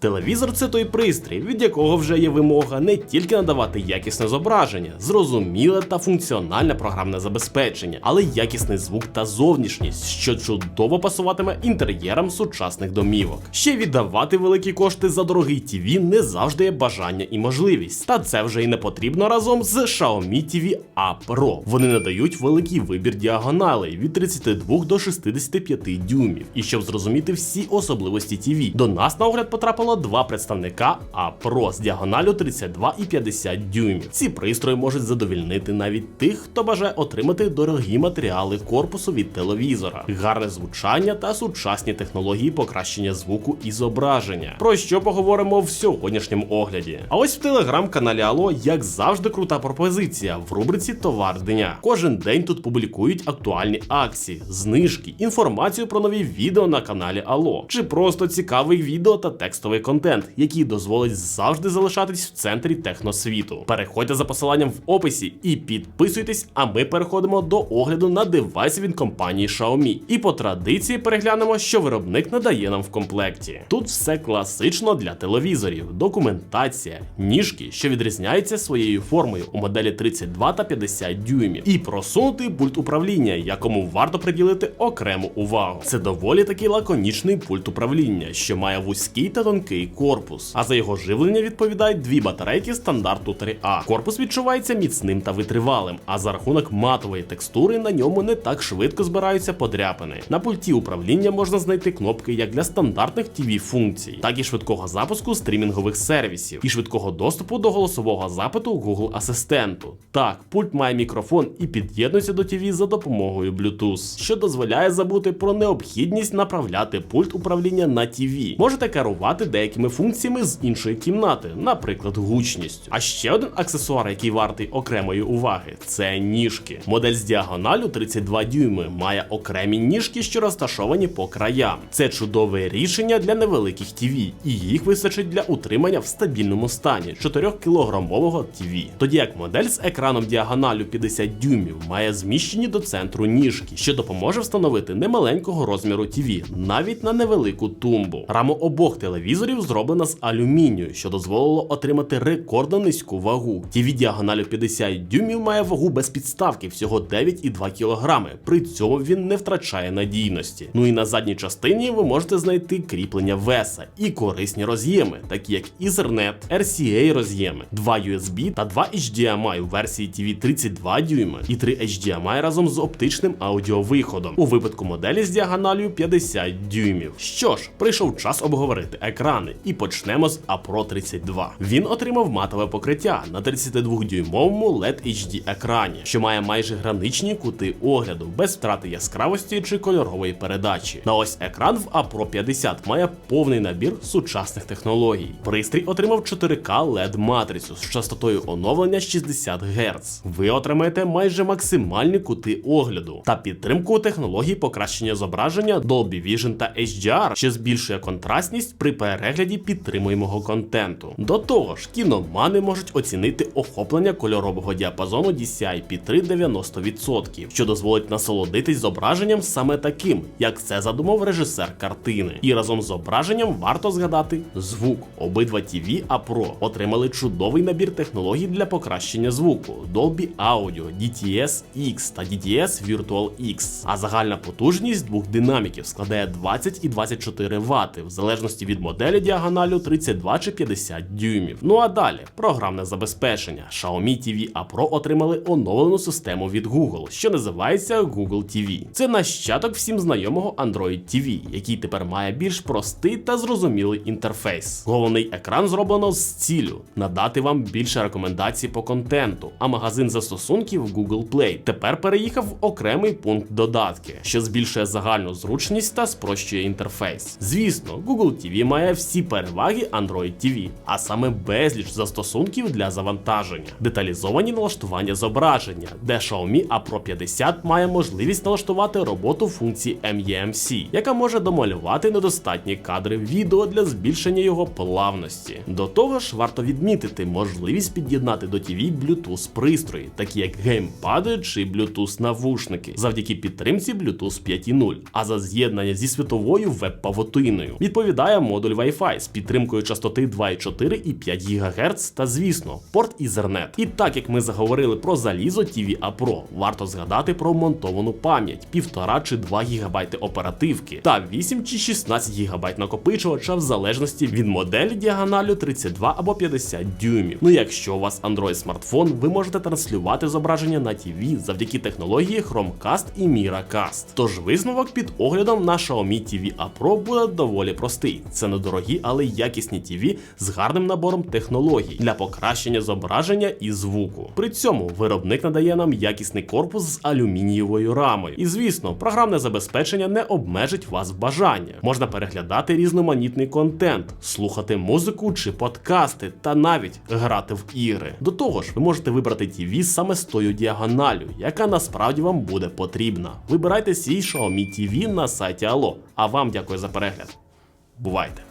Телевізор це той пристрій, від якого вже є вимога не тільки надавати якісне зображення, зрозуміле та функціональне програмне забезпечення, але й якісний звук та зовнішність, що чудово пасуватиме інтер'єрам сучасних домівок. Ще віддавати великі кошти за дорогий TV не завжди є бажання і можливість. Та це вже й не потрібно разом з Xiaomi TV A Pro. Вони надають великий вибір діагоналей від 32 до 65 дюймів. І щоб зрозуміти всі особливості TV, до нас на огляд потрапило два представника A Pro з діагоналю 32 і 50 дюймів. Ці пристрої можуть задовільнити навіть тих, хто бажає отримати дорогі матеріали корпусу від телевізора, гарне звучання та сучасні технології покращення звуку і зображення. Про що поговоримо в сьогоднішньому огляді. А ось в телеграм-каналі Алло, як завжди, крута пропозиція в рубриці Товар дня. Кожен день тут публікують актуальні акції, знижки, інформацію про нові відео на каналі Алло, чи просто цікавий відео та текстовий контент, який дозволить завжди залишатись в центрі техносвіту. Переходьте за посиланням в описі і підписуйтесь, а ми переходимо до огляду на девайси від компанії Xiaomi. І по традиції переглянемо, що виробник надає нам в комплекті. Тут все класично для телевізорів, документація, ніжки, що відрізняються своєю формою у моделі 32 та 50 дюймів, і просунутий пульт управління, якому варто приділити окрему увагу. Це доволі такий лаконічний пульт управління, що має вузький та тонкий корпус. А за його живлення відповідають дві батарейки стандарту 3А. Корпус відчувається міцним та витривалим, а за рахунок матової текстури на ньому не так швидко збираються подряпини. На пульті управління можна знайти кнопки як для стандартних tv функцій, так і швидкого запуску стрімінгових сервісів, і швидкого доступу до голосового запиту Google Асистенту. Так, пульт має мікрофон і під'єднується до TV за допомогою Bluetooth, що дозволяє забути про необхідність направляти пульт управління на TV. Можете керувати деякими функціями з іншої кімнати, наприклад, гучністю. А ще один аксесуар, який вартий окремої уваги, це ніжки. Модель з діагоналю 32 дюйми має окремі ніжки, що розташовані по краям. Це чудове рішення для невеликих TV, і їх вистачить для утримання в стабільному стані 4-кілограмового TV. Тоді як модель з екраном діагоналю 50 дюймів має зміщені до центру ніжки, що допоможе встановити немаленького розміру TV, навіть на невелику тумбу. Рама обох телевізорів зроблена з алюмінію, що дозволило отримати рекордно низьку вагу. TV діагоналю 50 дюймів має вагу без підставки всього 9,2 кг. При цьому він не втрачає надійності. Ну і на задній частині ви можете знайти кріплення веса і корисні роз'єми, такі як Ethernet, RCA роз'єми, 2 USB та 2 HDMI у версії TV 32 дюйма і 3 HDMI разом з оптичним аудіовиходом у випадку моделі з діагональю 50 дюймів. Що ж, прийшов час обговорити екрани, і почнемо з APRO 32. Він отримав матове покриття на 32-дюймовому LED HD екрані, що має майже граничні кути огляду, без втрати яскравості чи кольорової передачі. На ось екран в APRO 50 має повний набір сучасних технологій. Пристрій отримав 4К LED матрицю з частотою оновлення 60 Гц. Ви отримаєте майже максимальні кути огляду та підтримку технологій покращення зображення Dolby Vision та HDR, що збільшує контрастність при перегляді підтримуємого контенту. До того ж, кіномани можуть оцінити охоплення кольорового діапазону DCI-P3 90%, що дозволить насолодитись зображенням саме таким, як це задумав режисер картини. І разом з зображенням варто згадати звук. Обидва TV A Pro отримали чудовий набір технологій для покращення звуку: Dolby Audio, DTS X та DTS Virtual X. А загальна потужність двох динаміків складає 20 і 24 Вт, в залежності від моделі діагоналю 32 чи 50 дюймів. Ну а далі програмне забезпечення. Xiaomi TV A Pro отримали оновлену систему від Google, що називається Google TV. Це нащадок всім знайомого Android TV, який тепер має більш простий та зрозумілий інтерфейс. Головний екран зроблено з цілю надати вам більше рекомендацій по контенту, а магазин застосунків Google Play тепер переїхав в окремий пункт додатки, що збільшує загальну зручність та спрощує інтерфейс. Звісно, Google TV має всі переваги Android TV, а саме безліч застосунків для завантаження, деталізовані налаштування зображення, де Xiaomi A Pro 50 має можливість налаштувати роботу функції MEMC, яка може домалювати недостатні кадри відео для збільшення його плавності. До того ж, варто відмітити можливість під'єднати до TV Bluetooth пристрої, такі як геймпади чи Bluetooth навушники, завдяки підтримці Bluetooth 5.0, а за з'єднання зі світовою веб-павутиною відповідає модуль Wi-Fi Wi-Fi з підтримкою частоти 2,4 і 5 ГГц та, звісно, порт Ethernet. І так як ми заговорили про залізо TVA Pro, варто згадати про вмонтовану пам'ять 1,5 чи 2 ГБ оперативки та 8 чи 16 ГБ накопичувача в залежності від моделі діагоналю 32 або 50 дюймів. Ну якщо у вас Android смартфон, ви можете транслювати зображення на TV завдяки технології Chromecast і Miracast. Тож висновок під оглядом на Xiaomi TV A Pro буде доволі простий. Це недорогі, але якісні TV з гарним набором технологій для покращення зображення і звуку. При цьому виробник надає нам якісний корпус з алюмінієвою рамою. І звісно, програмне забезпечення не обмежить вас в бажання. Можна переглядати різноманітний контент, слухати музику чи подкасти, та навіть грати в ігри. До того ж, ви можете вибрати TV саме з тою діагоналю, яка насправді вам буде потрібна. Вибирайте свій Xiaomi TV на сайті Allo. А вам дякую за перегляд. Бувайте!